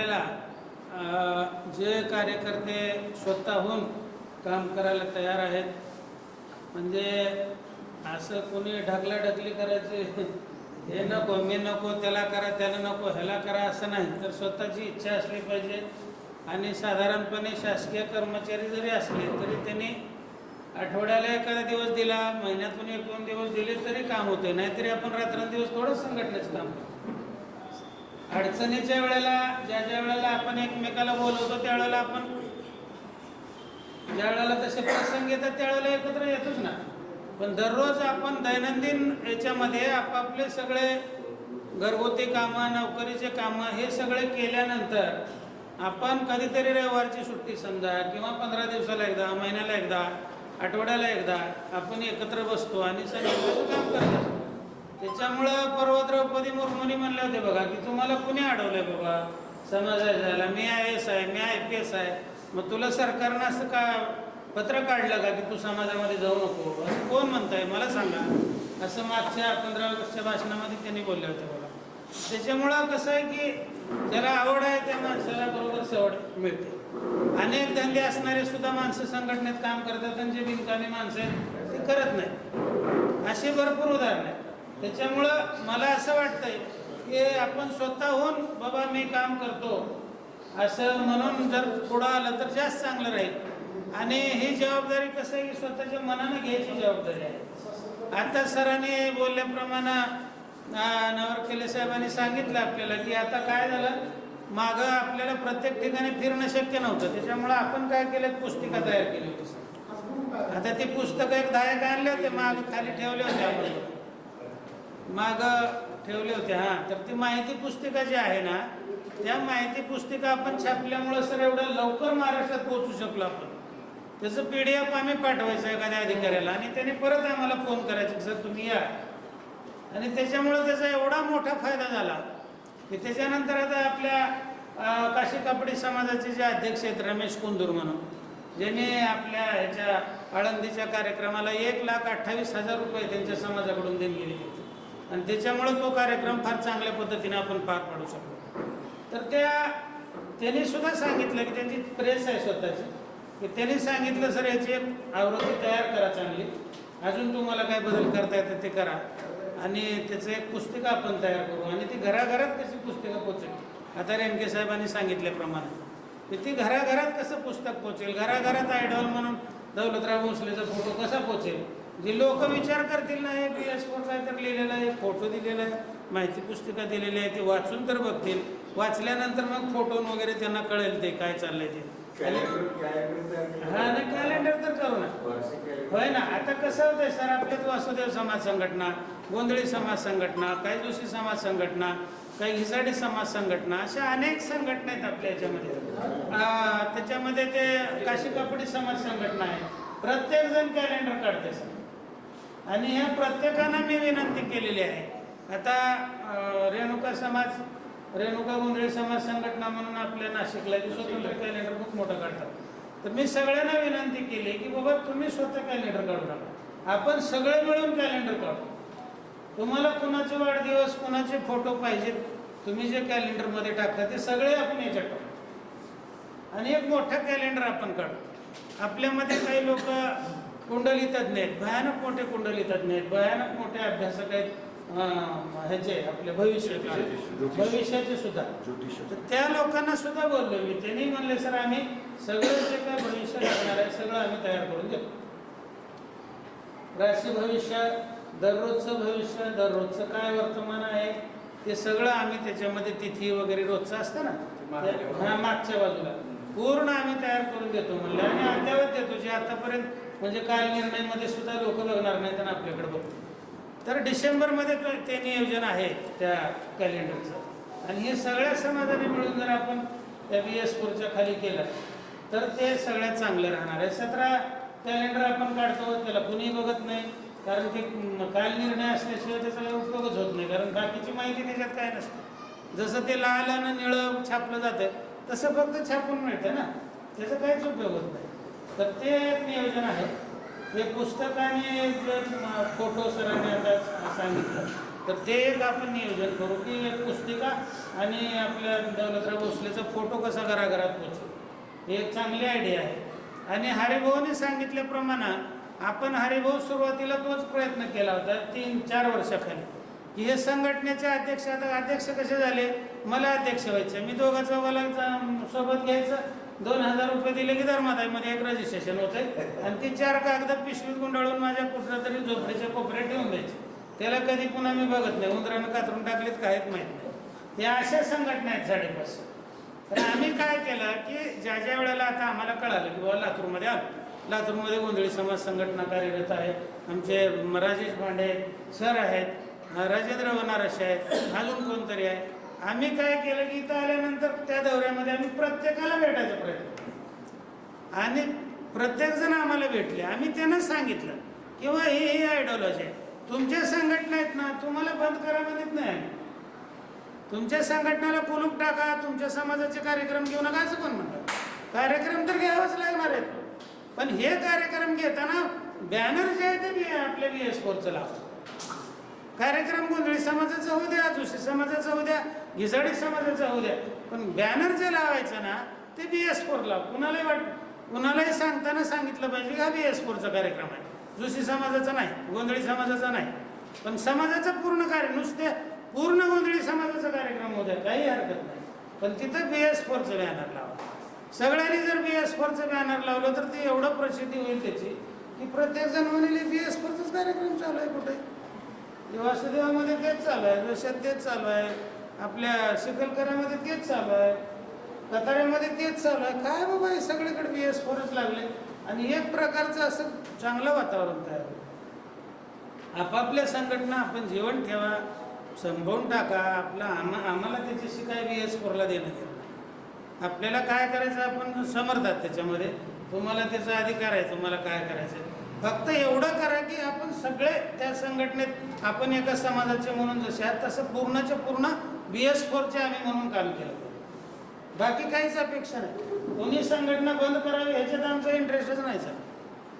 आपल्याला जे कार्यकर्ते स्वतःहून काम करायला तयार आहेत म्हणजे असं कोणी ढकलाढकली करायची हे नको मी नको त्याला करा त्याला नको ह्याला करा असं नाही. तर स्वतःची इच्छा असली पाहिजे. आणि साधारणपणे शासकीय कर्मचारी जरी असले तरी त्यांनी आठवड्याला एखादा दिवस दिला महिन्यातून एक दोन दिवस दिले तरी काम होते नाहीतरी आपण रात्रंदिवस थोडं संघटनेचं काम करतो अडचणीच्या वेळेला ज्या ज्या वेळेला आपण एकमेकाला बोलवतो त्यावेळेला आपण ज्या वेळेला तसे प्रसंग येतात त्यावेळेला एकत्र येतोच ना. पण दररोज आपण दैनंदिन याच्यामध्ये आपापले सगळे घरगुती कामं नोकरीचे कामं हे सगळे केल्यानंतर आपण कधीतरी रविवारची सुट्टी समजा किंवा पंधरा दिवसाला एकदा महिन्याला एकदा आठवड्याला एकदा आपण एकत्र बसतो आणि संघटनेचं काम करत. असतो त्याच्यामुळं परवा द्रौपदी मुर्मूनी म्हणले होते बघा की तुम्हाला कुणी अडवलंय बाबा? समाजाला मी आय एस आहे मी आय पी एस आहे. मग तुला सरकारनं असं का पत्र काढलं का की तू समाजामध्ये जाऊ नको? असं कोण म्हणताय? मला सांगा. असं मागच्या पंधरा ऑगस्टच्या भाषणामध्ये त्यांनी बोलले होते बघा. त्याच्यामुळं कसं आहे की ज्याला आवड आहे त्या माणसाला बरोबर सवड मिळते. अनेक धंदे असणारे सुद्धा माणसं संघटनेत काम करतात आणि जे बिनकामी माणसं आहेत ते करत नाही असे भरपूर उदाहरण आहेत. त्याच्यामुळं मला असं वाटतंय की आपण स्वतःहून बाबा मी काम करतो. असं म्हणून जर पुढं आलं तर जास्त चांगलं राहील. आणि ही जबाबदारी कसं आहे की स्वतःच्या मनानं घ्यायची जबाबदारी आहे. आता सरांनी बोलल्याप्रमाणे नवरखेले साहेबांनी सांगितलं आपल्याला की आता काय झालं? मागं आपल्याला प्रत्येक ठिकाणी फिरणं शक्य नव्हतं. त्याच्यामुळं आपण काय केलं? पुस्तिका तयार केली होती सर. आता ती पुस्तकं एक दहा आणले होते माग खाली ठेवले होते आपण. माग ठेवले होते हां. तर ती माहिती पुस्तिका जी आहे ना त्या माहिती पुस्तिका आपण छापल्यामुळं सर एवढं लवकर महाराष्ट्रात पोहोचू शकलो आपण. त्याचं पी डी एफ आम्ही पाठवायचं एखाद्या अधिकाऱ्याला आणि त्याने परत आम्हाला फोन करायचं सर तुम्ही या. आणि त्याच्यामुळं त्याचा एवढा मोठा फायदा झाला की त्याच्यानंतर आता आपल्या काशी कापडी समाजाचे जे अध्यक्ष आहेत रमेश कुंदूर म्हणून ज्यांनी आपल्या ह्याच्या आळंदीच्या कार्यक्रमाला एक लाख अठ्ठावीस हजार रुपये त्यांच्या समाजाकडून देणगी दिली होती आणि त्याच्यामुळं तो कार्यक्रम फार चांगल्या पद्धतीने आपण पार पाडू शकतो तर त्या त्यांनी सुद्धा सांगितलं की त्यांची प्रेस आहे स्वतःची. की त्यांनी सांगितलं सर याची एक आवृत्ती तयार करा चांगली. अजून तुम्हाला काय बदल करता येतं ते करा. आणि त्याचं एक पुस्तिका आपण तयार करू. आणि ती घराघरात कशी पुस्तिका पोचेल? आता रेणके साहेबांनी सांगितल्याप्रमाणे. की ती घराघरात कसं पुस्तक पोचेल? घराघरात आयडॉल म्हणून दौलतराव भोसलेचा फोटो कसा पोचेल? जे लोक विचार करतील ना हे पी एस वर काय तर लिहिलेलं आहे फोटो दिलेला आहे माहिती पुस्तिका दिलेली आहे ते वाचून तर बघतील. वाचल्यानंतर मग फोटो वगैरे त्यांना कळेल ते काय चाललंय ते. हा ना कॅलेंडर तर करू ना. होय ना आता कसं होतंय सर आपल्यात वासुदेव समाज संघटना गोंधळी समाज संघटना काही जोशी समाज संघटना काही घिसाडी समाज संघटना अशा अनेक संघटना आहेत आपल्या याच्यामध्ये. त्याच्यामध्ये ते काशी कापडी समाज संघटना आहे. प्रत्येक जण कॅलेंडर काढते सर. आणि ह्या प्रत्येकानं मी विनंती केलेली आहे. आता रेणुका समाज रेणुका गोंधळी समाज संघटना म्हणून आपल्या नाशिकला ते स्वतंत्र कॅलेंडर खूप मोठं काढतात. तर मी सगळ्यांना विनंती केली की बाबा तुम्ही स्वतः कॅलेंडर काढू नका. आपण सगळे मिळून कॅलेंडर काढू. तुम्हाला कुणाचे वाढदिवस कुणाचे फोटो पाहिजेत तुम्ही जे कॅलेंडरमध्ये टाकता ते सगळे आपण याच्यात टाकू. आणि एक मोठं कॅलेंडर आपण काढू. आपल्यामध्ये काही लोक कुंडली तज्ञ आहेत भयानक मोठे कुंडली तज्ञ आहेत भयानक मोठे अभ्यासक आहेत ह्याचे आपले भविष्य भविष्याचे सुद्धा. तर त्या लोकांना सुद्धा बोललो मी. त्यांनी म्हणले सर आम्ही सगळं जे काय भविष्य लागणार आहे सगळं आम्ही तयार करून देतो राशी भविष्य दररोजचं भविष्य दररोजचं काय वर्तमान आहे ते सगळं आम्ही त्याच्यामध्ये तिथी वगैरे रोजचं असतं ना हा मागच्या बाजूला. पूर्ण आम्ही तयार करून देतो म्हणलं आणि अद्यावत देतो जे आतापर्यंत म्हणजे काल निर्णयमध्ये सुद्धा लोक बघणार नाहीत आणि आपल्याकडे बघतो तर डिसेंबरमध्ये तो- ते नियोजन आहे त्या कॅलेंडरचं आणि हे सगळ्या समाजाने मिळून जर आपण त्या बी एस फोरच्या खाली केलं तर ते सगळ्यात चांगलं राहणार आहे. सतरा कॅलेंडर आपण काढतो त्याला कुणी बघत नाही. कारण ते काल निर्णय असल्याशिवाय त्याचा काही उपयोगच होत नाही. कारण बाकीची माहिती त्याच्यात काय नसते. जसं ते लाल आणि निळं छापलं जातं तसं फक्त छापून मिळतं ना. त्याचा काहीच उपयोग होत नाही. तर ते एक नियोजन आहे. हे पुस्तकाने जे फोटो सरांनी आता सांगितलं. तर ते एक आपण नियोजन करू की एक पुस्तिका आणि आपल्या दौलतराव भोसलेचा फोटो कसा घराघरात पोचू ही एक चांगली आयडिया आहे. आणि हरिभाऊने सांगितल्याप्रमाणे आपण हरिभाऊ सुरुवातीला तोच प्रयत्न केला होता तीन चार वर्षाखाली. की हे संघटनेचे अध्यक्ष आता अध्यक्ष कसे झाले? मला अध्यक्ष व्हायचे. मी दोघा चौघाला जा- सोबत घ्यायचं. दोन हजार रुपये दिले की धर्मादायमध्ये एक रजिस्ट्रेशन होतंय. आणि ती चार कागद पिशवीत गुंडाळून माझ्या कुठल्या तरी झोपडीच्या कोपऱ्यात ठेवून द्यायचे. त्याला कधी पुन्हा मी बघत नाही. उंदरानं कातरून टाकलीत काहीच माहीत नाही. या अशा संघटना आहेत साडेपाचशे. तर आम्ही काय केलं की ज्या ज्या वेळेला आता आम्हाला कळालं की बाबा लातूरमध्ये आलो. लातूरमध्ये गोंधळी समाज संघटना कार्यरत आहे. आमचे राजेश भांडे सर आहेत राजेंद्र वनारसे आहेत अजून कोणतरी आहे? आम्ही काय केलं की इथं आल्यानंतर त्या दौऱ्यामध्ये आम्ही प्रत्येकाला भेटायचा प्रयत्न आणि प्रत्येकजण आम्हाला भेटले. आम्ही त्यांना सांगितलं किंवा हे ही आयडिओलॉजी आहे. तुमच्या संघटना आहेत ना तुम्हाला बंद करा म्हणत नाही आम्ही. तुमच्या संघटनेला कुलूप टाका तुमच्या समाजाचे कार्यक्रम घेऊ नका असं कोण म्हणतात कार्यक्रम तर घ्यावाच लागणार आहेत. पण हे कार्यक्रम घेताना बॅनर जे आहे ते बी आपल्या बी एस फोरचं लावतो कार्यक्रम गोंधळी समाजाचा होऊ द्या जोशी समाजाचा होऊ द्या घिसाडी समाजाचा होऊ द्या. पण बॅनर जे लावायचं ना ते बी एस फोरला कुणालाही वाट कुणालाही सांगताना सांगितलं पाहिजे की हा बी एस फोरचा कार्यक्रम आहे. जोशी समाजाचा नाही गोंधळी समाजाचा नाही. पण समाजाचं पूर्ण कार्य नुसते पूर्ण गोंधळी समाजाचा कार्यक्रम होऊ द्या काही हरकत नाही. पण तिथं बी एस फोरचं बॅनर लावा. सगळ्यांनी जर बी एस फोरचं बॅनर लावलं तर ते एवढं प्रसिद्धी होईल त्याची की प्रत्येकजण म्हणेल बी एस फोरचाच कार्यक्रम चालू आहे कुठे? वासुदेवामध्ये तेच चालू आहे नशेत तेच चालू आहे आपल्या शिकलकरामध्ये तेच चालू आहे कताऱ्यामध्ये तेच चालू आहे. काय बाबा हे सगळीकडे बी एस फोरच लागले? आणि एक प्रकारचं असं चांगलं वातावरण तयार होईल. आपापल्या संघटना आपण जेवण ठेवा संभवून टाका आपला आम्हा आम्हाला त्याच्याशी काय बी एस फोरला देणं घेणं नाही. आपल्याला काय करायचं? आपण समर्थात त्याच्यामध्ये. तुम्हाला त्याचा अधिकार आहे तुम्हाला काय करायचं आहे. फक्त एवढं करा की आपण सगळे त्या संघटनेत आपण एका समाजाचे म्हणून जसे आहात तसं पूर्णच्या पूर्ण बी एस फोरचे आम्ही म्हणून काम केलं. बाकी काहीच अपेक्षा नाही. कोणी संघटना बंद करावी ह्याच्यात आमचा इंटरेस्टच नाही सर.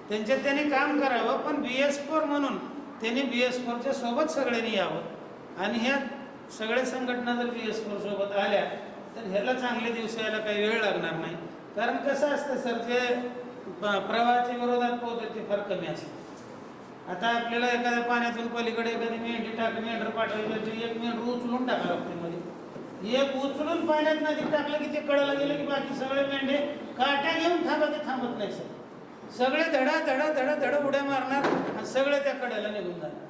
त्यांच्यात त्यांनी काम करावं पण बी एस फोर म्हणून त्यांनी बी एस फोरच्या सोबत सगळ्यांनी यावं. आणि ह्या सगळ्या संघटना जर बी एस फोर सोबत आल्या तर ह्याला चांगले दिवस यायला काही वेळ लागणार नाही. कारण कसं असतं सर जे प्रवाहाच्या विरोधात पोहोचते ते फार कमी असतं. आता आपल्याला एखाद्या पाण्यातून पलीकडे एखादी मेंढी टाक मेंढर पाठवायची ते एक मेंढर उचलून टाकावं लागते मध्ये. एक उचलून पाण्यात नदीत टाकलं की ते कळायला गेलं की बाकी सगळे मेंढे काट्या घेऊन थांबा ते थांबत नाही सर. सगळे धडा धडा धडा धडा उड्या मारणार आणि सगळे त्या कड्याला निघून जाणार.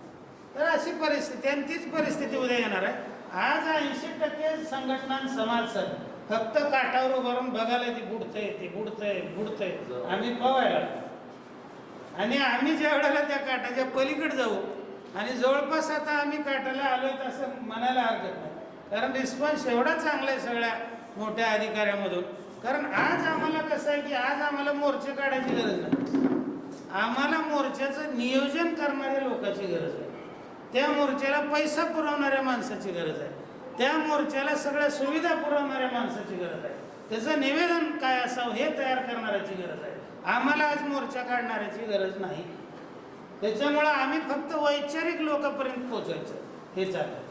तर अशी परिस्थिती आणि तीच परिस्थिती उद्या येणार आहे. आज ऐंशी टक्के संघटना समाज सर फक्त काठावर उभारून बघायला ती बुडतंय ती बुडतंय बुडतंय. आम्ही पवायला आणि आम्ही ज्या वेळेला त्या काठाच्या पलीकडे जाऊ आणि जवळपास आता आम्ही काठाला आलोय असं म्हणायला हरकत नाही. कारण रिस्पॉन्स एवढा चांगला आहे सगळ्या मोठ्या अधिकाऱ्यामधून. कारण आज आम्हाला कसं आहे की आज आम्हाला मोर्चे काढायची गरज नाही. आम्हाला मोर्चाचं नियोजन करणाऱ्या लोकांची गरज आहे. त्या मोर्चाला पैसा पुरवणाऱ्या माणसाची गरज आहे. त्या मोर्चाला सगळ्या सुविधा पुरवणाऱ्या माणसाची गरज आहे. त्याचं निवेदन काय असावं हे तयार करणाऱ्याची गरज आहे. आम्हाला आज मोर्चा काढणाऱ्याची गरज नाही. त्याच्यामुळं आम्ही फक्त वैचारिक लोकांपर्यंत पोचायचं हे चालतं.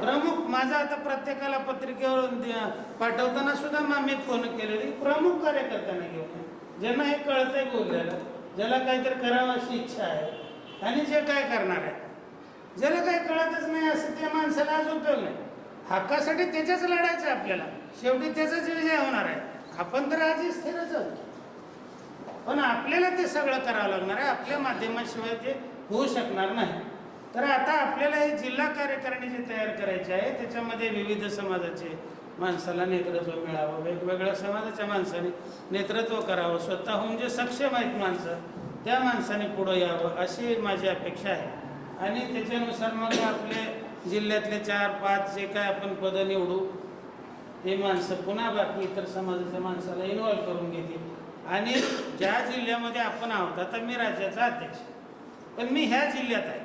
प्रमुख माझा आता प्रत्येकाला पत्रिकेवर पाठवताना सुद्धा मग मी फोन केलेली. प्रमुख कार्यकर्त्यांना घेऊन ज्यांना हे कळतंय बोललेलं ज्याला काहीतरी करावं अशी इच्छा आहे. आणि जे काय करणार आहे. ज्याला काही कळतच नाही असं त्या माणसाला आज उपयोग नाही. हक्कासाठी त्याच्याच लढायचं आहे आपल्याला. शेवटी त्याचाच विजय होणार आहे. आपण तर आधी स्थिरच आहोत. पण आपल्याला ते सगळं करावं लागणार आहे. आपल्या माध्यमाशिवाय ते होऊ शकणार नाही. तर आता आपल्याला हे जिल्हा कार्यकारिणी जे तयार करायचे आहे त्याच्यामध्ये विविध समाजाचे माणसाला नेतृत्व मिळावं वेगवेगळ्या समाजाच्या माणसाने नेतृत्व करावं स्वतःहून जे सक्षम आहेत माणसं त्या माणसाने पुढं यावं अशी माझी अपेक्षा आहे. आणि त्याच्यानुसार मग आपले जिल्ह्यातले चार पाच जे काय आपण पदं निवडू ते माणसं पुन्हा बाकी इतर समाजाच्या माणसाला इन्व्हॉल्व करून घेतील. आणि ज्या जिल्ह्यामध्ये आपण आहोत आता मी राज्याचा अध्यक्ष. पण मी ह्या जिल्ह्यात आहे.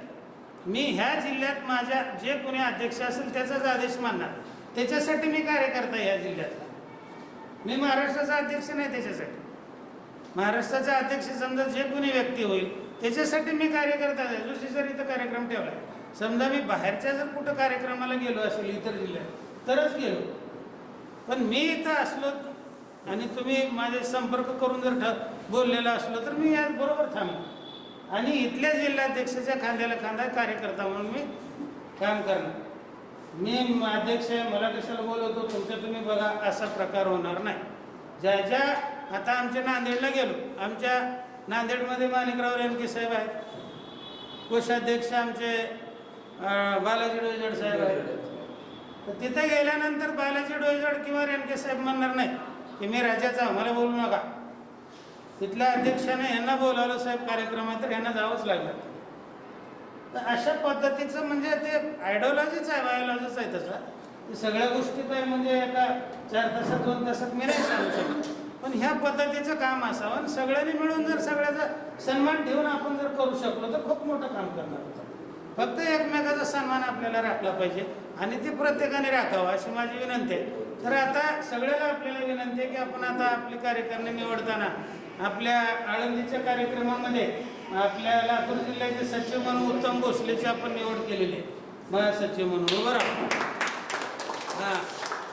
मी ह्या जिल्ह्यात माझ्या जे कोणी अध्यक्ष असेल त्याचाच आदेश मानणार. त्याच्यासाठी मी कार्यकर्ता ह्या जिल्ह्यातला. मी महाराष्ट्राचा अध्यक्ष नाही त्याच्यासाठी. महाराष्ट्राचा अध्यक्ष समजा जे कोणी व्यक्ती होईल त्याच्यासाठी मी कार्यकर्ता आहे. दुसरी सर इथं कार्यक्रम ठेवला आहे समजा मी बाहेरच्या जर कुठं कार्यक्रमाला गेलो असेल इतर जिल्ह्यात तरच गेलो. पण मी इथं असलो आणि तुम्ही माझे संपर्क करून जर ठ बोललेला असलो तर मी यात बरोबर थांबलो. आणि इथल्या जिल्हाध्यक्षाच्या खांद्याला खांदा कार्यकर्ता म्हणून मी काम करणार. मी अध्यक्ष मला कशाला बोलवतो? तुमच्या तुम्ही बघा असा प्रकार होणार नाही. ज्या ज्या आता आमच्या नांदेडला गेलो. आमच्या नांदेडमध्ये माणिकराव रेमके साहेब आहेत. कोषाध्यक्ष आमचे बालाजी डोईजड साहेब आहेत. तर तिथे गेल्यानंतर बालाजी डोईजड किंवा रेणके साहेब म्हणणार नाही. की मी राजाचा मला बोलू नका. तिथल्या अध्यक्षाने यांना बोलावलं साहेब कार्यक्रमात तर यांना जावंच लागलं. तर अशा पद्धतीचं म्हणजे ते आयडिओलॉजीच आहे बायोलॉजीच आहे तसं. सगळ्या गोष्टी काय म्हणजे एका चार तासात दोन तासात मी नाही सांगू शकत. पण ह्या पद्धतीचं काम असावं आणि सगळ्यांनी मिळून जर सगळ्याचा सन्मान ठेवून आपण जर करू शकलो तर खूप मोठं काम करणार. फक्त एकमेकाचा सन्मान आपल्याला राखला पाहिजे आणि ती प्रत्येकाने राखावं अशी माझी विनंती आहे. तर आता सगळ्याला आपल्याला विनंती आहे की आपण आता आपली कार्यकारिणी निवडताना आपल्या आळंदीच्या कार्यक्रमामध्ये आपल्या लातूर जिल्ह्याचे सचिव म्हणून उत्तम भोसलेची आपण निवड केलेली आहे. महासचिव म्हणून बरोबर हां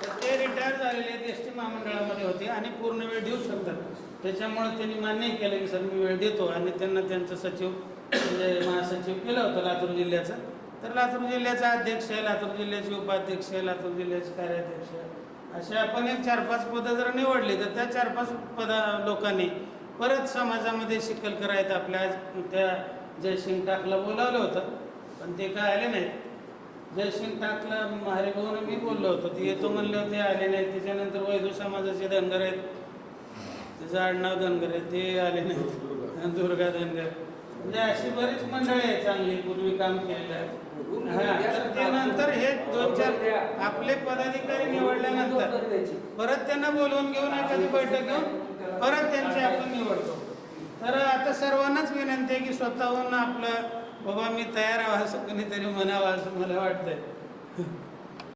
तर ते रिटायर झालेले आहेत एस टी महामंडळामध्ये होते आणि पूर्ण वेळ देऊ शकतात. त्याच्यामुळे त्यांनी मान्य केलं की सर मी वेळ देतो. आणि त्यांना त्यांचं सचिव म्हणजे महासचिव केलं होतं लातूर जिल्ह्याचं. तर लातूर जिल्ह्याचा अध्यक्ष आहे लातूर जिल्ह्याचे उपाध्यक्ष आहे लातूर जिल्ह्याचे कार्याध्यक्ष आहे असे आपण एक चार पाच पदं जर निवडली तर त्या चार पाच पदा लोकांनी परत समाजामध्ये शिकल करायत. आपल्या त्या जयसिंग टाकला बोलावलं होतं पण ते काय आले नाहीत. जयसिंग टाकला हरिभाऊने मी बोललो होतो. ते येतो म्हणले होते आले नाहीत. त्याच्यानंतर वैदू समाजाचे धनगर आहेत. त्याचं आडनाव धनगर आहे ते आले नाही. दुर्गा धनगर. म्हणजे अशी बरीच मंडळी आहे चांगली पूर्वी काम केलेलं. आहे हा हे दोन चार आपले पदाधिकारी निवडल्यानंतर परत त्यांना बोलवून घेऊन एखादी बैठक घेऊन परत त्यांची आपण निवडतो. तर आता सर्वांनाच विनंती आहे की स्वतःहून आपलं बाबा मी तयार आहे असं कोणीतरी म्हणावं असं मला वाटतंय.